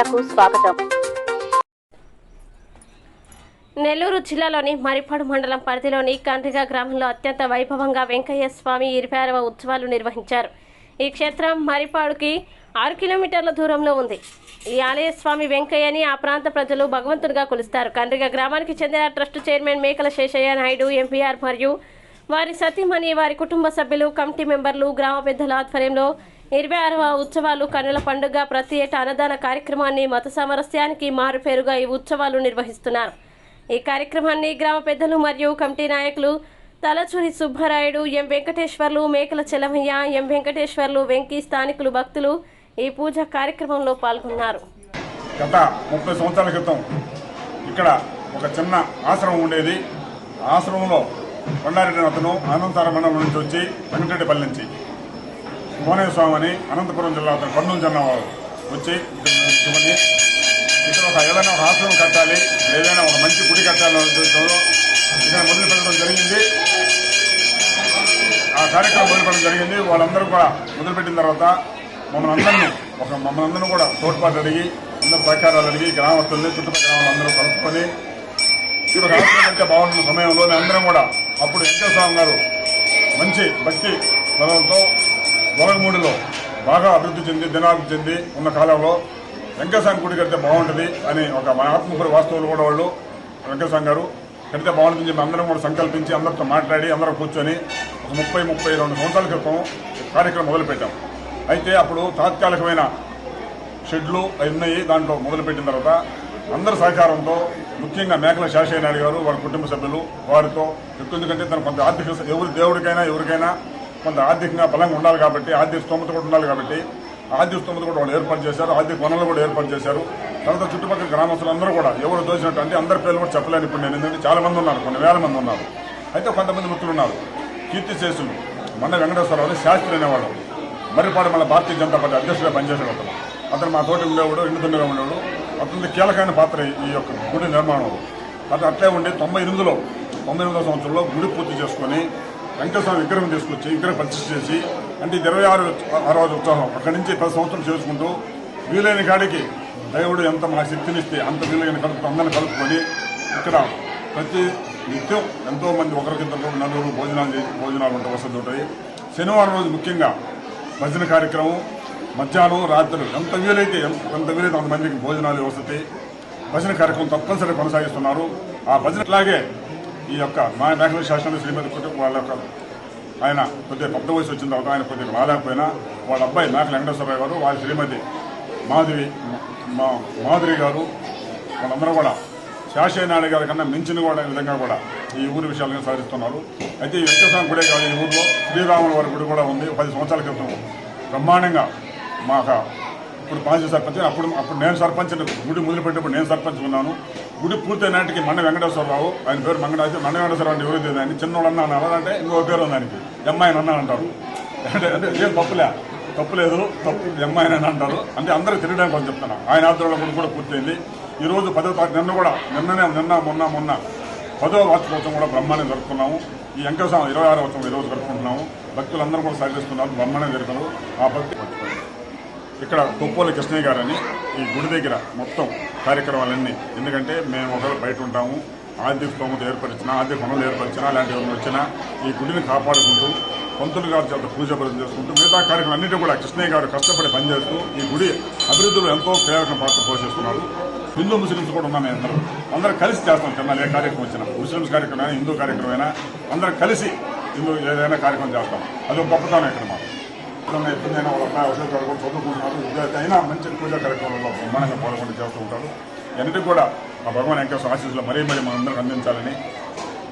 మీడియాకు స్వాగతం. నెల్లూరు జిల్లాలోని మరిపాడు మండలం పరిధిలోని కండ్రిగా గ్రామంలో అత్యంత వైభవంగా వెంకయ్య స్వామి ఇరవై ఆరవ ఉత్సవాలు నిర్వహించారు. ఈ క్షేత్రం మరిపాడుకి ఆరు కిలోమీటర్ల దూరంలో ఉంది. ఈ ఆలయ స్వామి వెంకయ్యని ఆ ప్రాంత ప్రజలు భగవంతుడిగా కొలుస్తారు. కండ్రిగా గ్రామానికి చెందిన ట్రస్ట్ చైర్మన్ మేకల శేషయ్య నాయుడు ఎంపీఆర్ మరియు వారి సతీమణి వారి కుటుంబ సభ్యులు కమిటీ మెంబర్లు గ్రామ పెద్దల ఆధ్వర్యంలో ఇరవై ఆరవ ఉత్సవాలు కన్నుల పండుగ ప్రతి ఏటా అన్నదాన కార్యక్రమాన్ని మత సామరస్యానికి మారుపేరుగా ఈ ఉత్సవాలు నిర్వహిస్తున్నారు. ఈ కార్యక్రమాన్ని గ్రామ పెద్దలు మరియు కమిటీ నాయకులు తలచూరి సుబ్బారాయుడు ఎం వెంకటేశ్వర్లు మేకల చెలమయ్య ఎం వెంకటేశ్వర్లు వెంకీ స్థానికులు భక్తులు ఈ పూజ కార్యక్రమంలో పాల్గొన్నారు. గత ముప్పై సంవత్సరాల క్రితం ఇక్కడ ఒక చిన్న ఆశ్రమం ఉండేది. ఆశ్రమంలో కొండారెడ్డి అతను అనంతర నుంచి వచ్చి వెంకటరెడ్డిపల్లి నుంచి కోనేశ్వర స్వామి అని అనంతపురం జిల్లా అతను కర్నూలు జిల్లా వచ్చి ఇవన్నీ ఇక్కడ ఒక ఏదైనా ఒక ఆశ్రమం కట్టాలి ఏదైనా ఒక మంచి గుడి కట్టాలి ఉద్దేశంలో ఇక్కడ మొదలు పెట్టడం జరిగింది. ఆ కార్యక్రమం మొదలుపెట్టడం జరిగింది. వాళ్ళందరూ కూడా మొదలుపెట్టిన తర్వాత మమ్మల్ని అందరినీ ఒక మమ్మల్ని అందరూ కూడా తోడ్పాటు అడిగి అందరూ సహకారాలు అడిగి గ్రామస్తుల్ని చుట్టుపక్కల అందరూ కలుపుకొని ఈ ఒక ఆశ్రమం అంటే బాగుంటున్న సమయంలో అందరం కూడా అప్పుడు వెంకటేశ్వర స్వామి గారు మంచి భక్తి బలంతో గొలగమూడిలో బాగా అభివృద్ధి చెంది దినాభివృద్ధి చెంది ఉన్న కాలంలో వెంకటస్వామి గుడి కడితే బాగుంటుంది అని ఒక మన ఆత్మకూరు వాస్తవులు కూడా వాళ్ళు వెంకటస్వామి గారు కడితే బాగుంటుంది చెప్పి అందరం కూడా సంకల్పించి అందరితో మాట్లాడి అందరం కూర్చొని ఒక ముప్పై ముప్పై రెండు సంవత్సరాల క్రితం కార్యక్రమం మొదలుపెట్టాం. అయితే అప్పుడు తాత్కాలికమైన షెడ్లు అవి ఉన్నాయి దాంట్లో మొదలుపెట్టిన తర్వాత అందరి సహకారంతో ముఖ్యంగా మేకల శాషయ్య నాయుడు గారు వారి కుటుంబ సభ్యులు వారితో ఎందుకంటే తన కొంత ఆర్థిక ఎవరి దేవుడికైనా ఎవరికైనా కొంత ఆర్థికంగా బలంగా ఉండాలి కాబట్టి ఆర్థిక స్తోమత కూడా ఉండాలి కాబట్టి ఆర్థిక స్తోమత కూడా వాళ్ళు ఏర్పాటు చేశారు ఆర్థిక వనరులు కూడా ఏర్పాటు చేశారు. తర్వాత చుట్టుపక్కల గ్రామస్తులు అందరూ కూడా ఎవరు దోచినట్టు అంటే అందరి పేర్లు కూడా చెప్పలేను ఇప్పుడు నేను. ఎందుకంటే చాలా మంది ఉన్నారు కొన్ని వేల మంది ఉన్నారు. అయితే కొంతమంది మిత్రులు ఉన్నారు. కీర్తి శేషులు మండ వెంకటేశ్వరరావు శాస్త్రి అనేవాడు. మర్రిపాడు మన భారతీయ జనతా పార్టీ అధ్యక్షుడిగా పనిచేసాడు అతను. అతను మా తోటి ఉండేవాడు ఇంటి దుండగా ఉండేవాడు. అతని కీలకమైన పాత్ర ఈ యొక్క గుడి నిర్మాణంలో అతను అట్లే ఉండి తొంభై ఎనిమిదిలో తొంభై ఎనిమిదో సంవత్సరంలో గుడి పూర్తి చేసుకొని వెంకటస్వామి విగ్రహం తీసుకొచ్చి విగ్రహం ప్రతిష్ఠ చేసి అంటే ఇది ఇరవై ఆరు అరవై ఉత్సాహం అక్కడి నుంచి పది సంవత్సరం చేసుకుంటూ వీలైన కాడికి దేవుడు ఎంత మా శక్తినిస్తే అంత వీలైన కలుపు అందరిని కలుపుకొని ఇక్కడ ప్రతి నిత్యం ఎంతోమంది ఒకరికి ఒకరికిద్దరు నలుగురు భోజనాలు చేసి భోజనాలు ఉంటాయి వసతి ఉంటాయి. శనివారం రోజు ముఖ్యంగా భజన కార్యక్రమం మధ్యాహ్నం రాత్రులు ఎంత వీలైతే ఎంత వీలైతే అంతమందికి భోజనాలు వసతి. భజన కార్యక్రమం తప్పనిసరిగా కొనసాగిస్తున్నారు. ఆ భజన అట్లాగే ఈ యొక్క మా మేఘల శాసన శ్రీమతి కుటుంబ వాళ్ళ యొక్క ఆయన కొద్దిగా పెద్ద వయసు వచ్చిన తర్వాత ఆయన కొద్దిగా రాలేకపోయినా వాళ్ళ అబ్బాయి మేకల వెంకటేశ్వరరావు గారు వాళ్ళ శ్రీమతి మాధురి మా మాధురి గారు వాళ్ళందరూ కూడా శాషయ్య గారి కన్నా మించిన కూడా విధంగా కూడా ఈ ఊరి విషయాలను సాధిస్తున్నారు. అయితే ఈ వెంకటేశ్వర గుడే కాదు ఈ ఊరిలో శ్రీరాముల వారి గుడి కూడా ఉంది. పది సంవత్సరాల క్రితం బ్రహ్మాండంగా మాకు ఇప్పుడు పాజీ సర్పంచ్ అప్పుడు అప్పుడు నేను సర్పంచ్ గుడి మొదలుపెట్టినప్పుడు నేను సర్పంచ్ ఉన్నాను. గుడి పూర్తయిన నాటికి మండ వెంకటేశ్వరరావు ఆయన పేరు మంగళాచి మన వెంకటేశ్వరరావు అంటే ఎవరు తెలియదు. ఆయన చిన్నోడు అన్నా అంటే ఇంకో పేరు ఉంది ఆయనకి. ఎమ్మాయిని అన్నా అంటారు. అంటే అంటే ఏం తప్పులే. తప్పు లేదు. తప్పు. ఎమ్మాయిని అని అంటారు. అంటే అందరూ తిరగడానికి కొంచెం చెప్తున్నాను ఆయన ఆధ్వర్యంలో గుడి కూడా పూర్తయింది ఈరోజు పదో తారీఖు నిన్న కూడా నిన్ననే నిన్న మొన్న మొన్న పదో వార్షికోత్సవం కూడా బ్రహ్మాండం జరుపుకున్నాము. ఈ వెంకటేశ్వరం ఇరవై ఆరో ఉత్సవం ఈ రోజు జరుపుకుంటున్నాము. భక్తులందరూ కూడా సహకరిస్తున్నారు బ్రహ్మాండం జరుపుతారు ఆ భక్తి ఇక్కడ కొప్పోలి కృష్ణయ్య గారని ఈ గుడి దగ్గర మొత్తం కార్యక్రమాలన్నీ. ఎందుకంటే మేము ఒకవేళ బయట ఉంటాము ఆర్థిక స్తోమత ఏర్పరిచినా ఆర్థిక వనరులు ఏర్పరిచినా అలాంటి ఏమైనా వచ్చినా ఈ గుడిని కాపాడుకుంటూ పంతులు గారు చేత పూజ బలం చేసుకుంటూ మిగతా కార్యక్రమం అన్నిటి కూడా కృష్ణయ్య గారు కష్టపడి పనిచేస్తూ ఈ గుడి అభివృద్ధిలో ఎంతో కీలక పాత్ర పోషిస్తున్నారు. హిందూ ముస్లిమ్స్ కూడా ఉన్నాం అందరూ. అందరం కలిసి చేస్తాం చిన్న ఏ కార్యక్రమం వచ్చినా. ముస్లిమ్స్ కార్యక్రమం అయినా హిందూ కార్యక్రమం అయినా అందరం కలిసి హిందూ ఏదైనా కార్యక్రమం చేస్తాం. అదొక గొప్పతనం ఇక్కడ ఎప్పుడైనా ఎప్పుడైనా వాళ్ళ అబ్బాయి అవసరం కూడా చదువుకుంటున్నారు విద్యార్థి అయినా మంచి పూజా కార్యక్రమంలో బ్రహ్మాండంగా పాల్గొని చేస్తూ ఉంటారు. అన్నిటికీ కూడా ఆ భగవాన్ వెంకటేశ్వర ఆశీస్సులు మరీ మరీ మనందరికి అందించాలని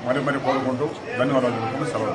మరీ మరీ కోరుకుంటూ ధన్యవాదాలు సెలవు.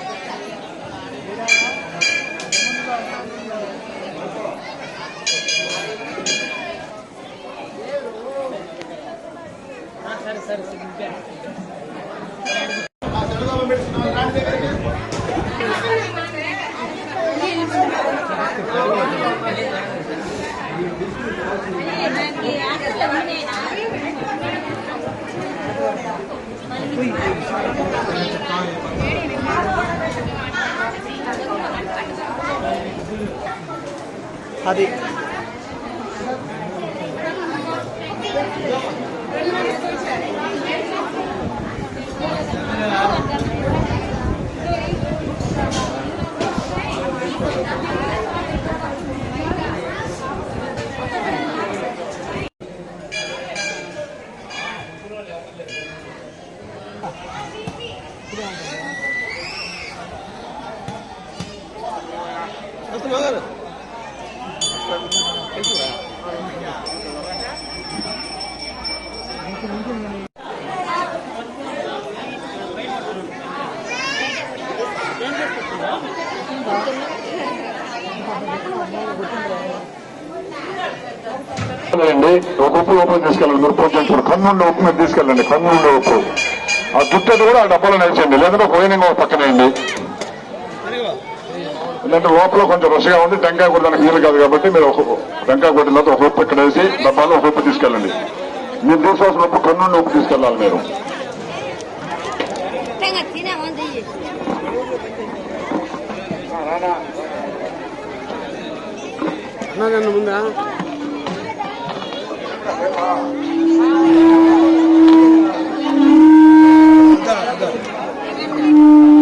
సెలవు కోరుతున్నాము అది Hasta. ఓపెన్ ఉప్పు తీసుకెళ్ళండి మీరు పూజ చేసుకుని కన్నుండి ఉప్పు మీరు తీసుకెళ్ళండి కన్నుండి ఉప్పు ఆ జుట్టది కూడా ఆ డబ్బాలో నేర్చండి లేదంటే పోయిన పక్కనేయండి లేదంటే లోపల కొంచెం రుచిగా ఉంది టెంకాయ కొట్టడానికి వీలు కాదు కాబట్టి మీరు ఒక టెంకాయ కొట్టిన తర్వాత ఒక ఉప్పు ఇక్కడ వేసి డబ్బాలో ఒక ఉప్పు తీసుకెళ్ళండి. మీరు తీసుకోవాల్సిన ఉప్పు కన్నుండి ఉప్పు తీసుకెళ్ళాలి మీరు. ముందా? Dá, dá.